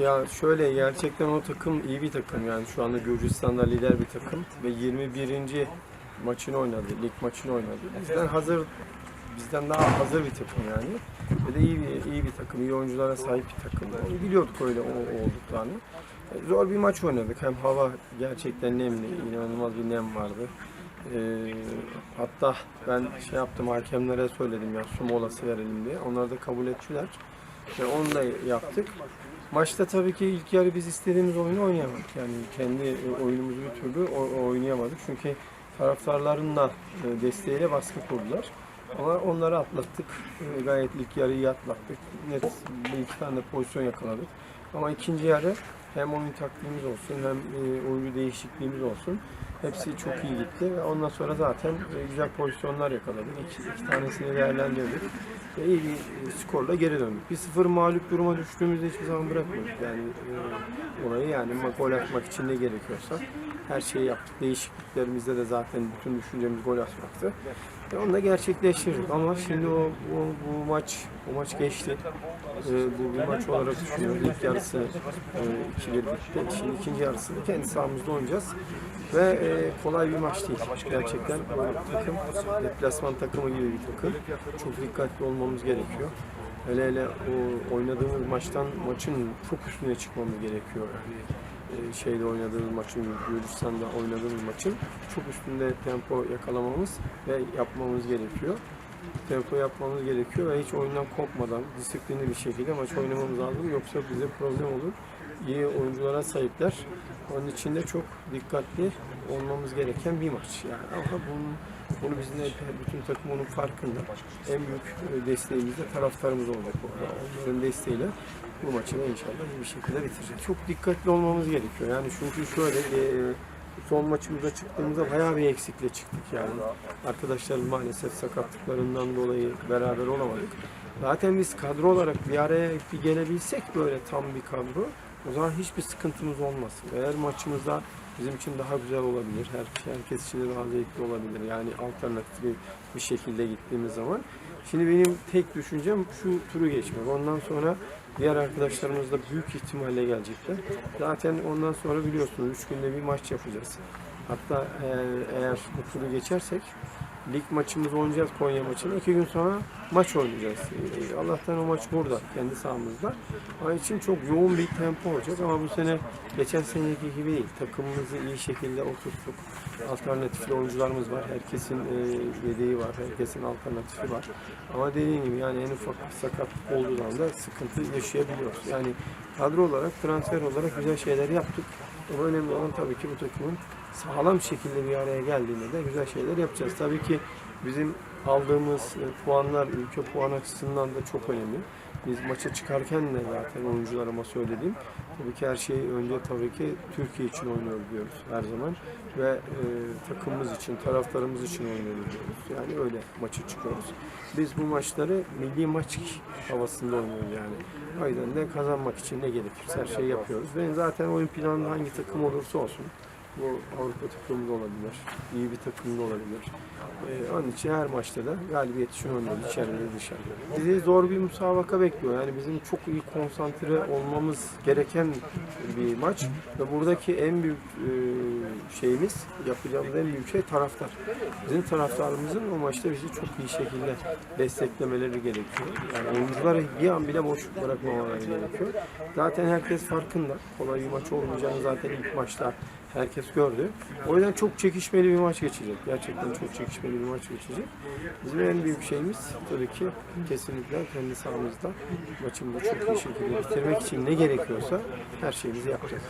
Ya şöyle gerçekten o takım iyi bir takım yani şu anda Gürcistan'da lider bir takım ve 21. maçını oynadı, lig maçını oynadı. Bizden hazır bizden daha hazır bir takım yani. Ve de iyi bir iyi bir takım, iyi oyunculara sahip bir takım. Yani biliyorduk öyle o- olduklarını. E, Zor bir maç oynadık. Hem hava gerçekten nemli, inanılmaz bir nem vardı. E, hatta ben şey yaptım hakemlere söyledim ya su molası verelim diye. Onlar da kabul ettiler. Ve onu da yaptık. Maçta tabii ki ilk yarı biz istediğimiz oyunu oynayamadık. Yani kendi oyunumuzu bir türlü oynayamadık. Çünkü taraftarların da e, desteğiyle baskı kurdular. Ama onları atlattık. E, Gayet ilk yarıyı atlattık. Net bir iki tane pozisyon yakaladık. Ama ikinci yarı hem oyun taktiğimiz olsun hem e, oyuncu değişikliğimiz olsun. Hepsi çok iyi gitti ve ondan sonra zaten e, güzel pozisyonlar yakaladık. İki, iki tanesini değerlendirdik ve iyi bir e, skorla geri döndük. 1-0 mağlup duruma düştüğümüzde hiçbir zaman bırakmıyorduk. Yani e, olayı yani gol atmak için ne gerekiyorsa her şeyi yaptık. Değişikliklerimizde de zaten bütün düşüncemiz gol atmaktı. Ve onu da gerçekleştirdik ama şimdi o bu, bu maç bu maç geçti. E, bu bir maç olarak düşünüyoruz. İlk yarısı e, 2-1 bitti. Şimdi ikinci yarısını kendi sahamızda oynayacağız. Ve e, kolay bir maç değil. Gerçekten takım deplasman takımı gibi bir takım. Çok dikkatli olmamız gerekiyor. Hele hele o oynadığımız maçtan maçın çok üstüne çıkmamız gerekiyor. Yani e, şeyde oynadığımız maçın, Gürcistan'da oynadığımız maçın çok üstünde tempo yakalamamız ve yapmamız gerekiyor. Tempo yapmamız gerekiyor ve hiç oyundan kopmadan disiplinli bir şekilde maç oynamamız lazım. Yoksa bize problem olur. İyi oyunculara sahipler. Onun için de çok dikkatli olmamız gereken bir maç. Yani ama bunun, bunu bizim de bütün takım onun farkında. En büyük e, desteğimiz de taraftarımız olacak. Onların desteğiyle bu maçı da inşallah bir şekilde bitireceğiz. Çok dikkatli olmamız gerekiyor. Yani çünkü şöyle e, son maçımıza çıktığımızda bayağı bir eksikle çıktık yani. Arkadaşlar maalesef sakatlıklarından dolayı beraber olamadık. Zaten biz kadro olarak bir araya bir gelebilsek böyle tam bir kadro o zaman hiçbir sıkıntımız olmaz. Eğer maçımızda bizim için daha güzel olabilir. Her, herkes için daha zevkli olabilir. Yani alternatif bir, şekilde gittiğimiz zaman. Şimdi benim tek düşüncem şu turu geçmek. Ondan sonra diğer arkadaşlarımız da büyük ihtimalle gelecekler. Zaten ondan sonra biliyorsunuz 3 günde bir maç yapacağız. Hatta eğer bu turu geçersek lig maçımızı oynayacağız Konya maçını. İki gün sonra maç oynayacağız. Ee, Allah'tan o maç burada, kendi sahamızda. Onun için çok yoğun bir tempo olacak ama bu sene geçen seneki gibi değil. Takımımızı iyi şekilde oturttuk. Alternatifli oyuncularımız var. Herkesin e, yedeği var, herkesin alternatifi var. Ama dediğim gibi yani en ufak bir sakatlık olduğu zaman da sıkıntı yaşayabiliyoruz. Yani kadro olarak, transfer olarak güzel şeyler yaptık. Ama önemli olan tabii ki bu takımın sağlam şekilde bir araya geldiğinde de güzel şeyler yapacağız. Tabii ki bizim aldığımız e, puanlar ülke puan açısından da çok önemli. Biz maça çıkarken de zaten oyuncularıma söylediğim tabii ki her şey önce tabii ki Türkiye için oynuyoruz diyoruz her zaman ve e, takımımız için, taraftarımız için oynuyoruz diyoruz. Yani öyle maça çıkıyoruz. Biz bu maçları milli maç havasında oynuyoruz yani. O yüzden de kazanmak için ne gerekirse her şeyi yapıyoruz. Benim zaten oyun planında hangi takım olursa olsun bu Avrupa takımı da olabilir, iyi bir takım da olabilir. Ee, onun için her maçta da galibiyet için oynuyoruz içeride dışarıda. Bizi zor bir müsabaka bekliyor. Yani bizim çok iyi konsantre olmamız gereken bir maç. Ve buradaki en büyük e, şeyimiz, yapacağımız en büyük şey taraftar. Bizim taraftarımızın o maçta bizi çok iyi şekilde desteklemeleri gerekiyor. Yani oyuncuları bir an bile boş bırakmamaları gerekiyor. Zaten herkes farkında. Kolay bir maç olmayacağını zaten ilk maçta herkes gördü. O yüzden çok çekişmeli bir maç geçecek. Gerçekten çok çekişmeli bir maç geçecek. Bizim en büyük şeyimiz tabii ki kesinlikle kendi sahamızda maçımızı çok iyi şekilde bitirmek için ne gerekiyorsa her şeyimizi yapacağız.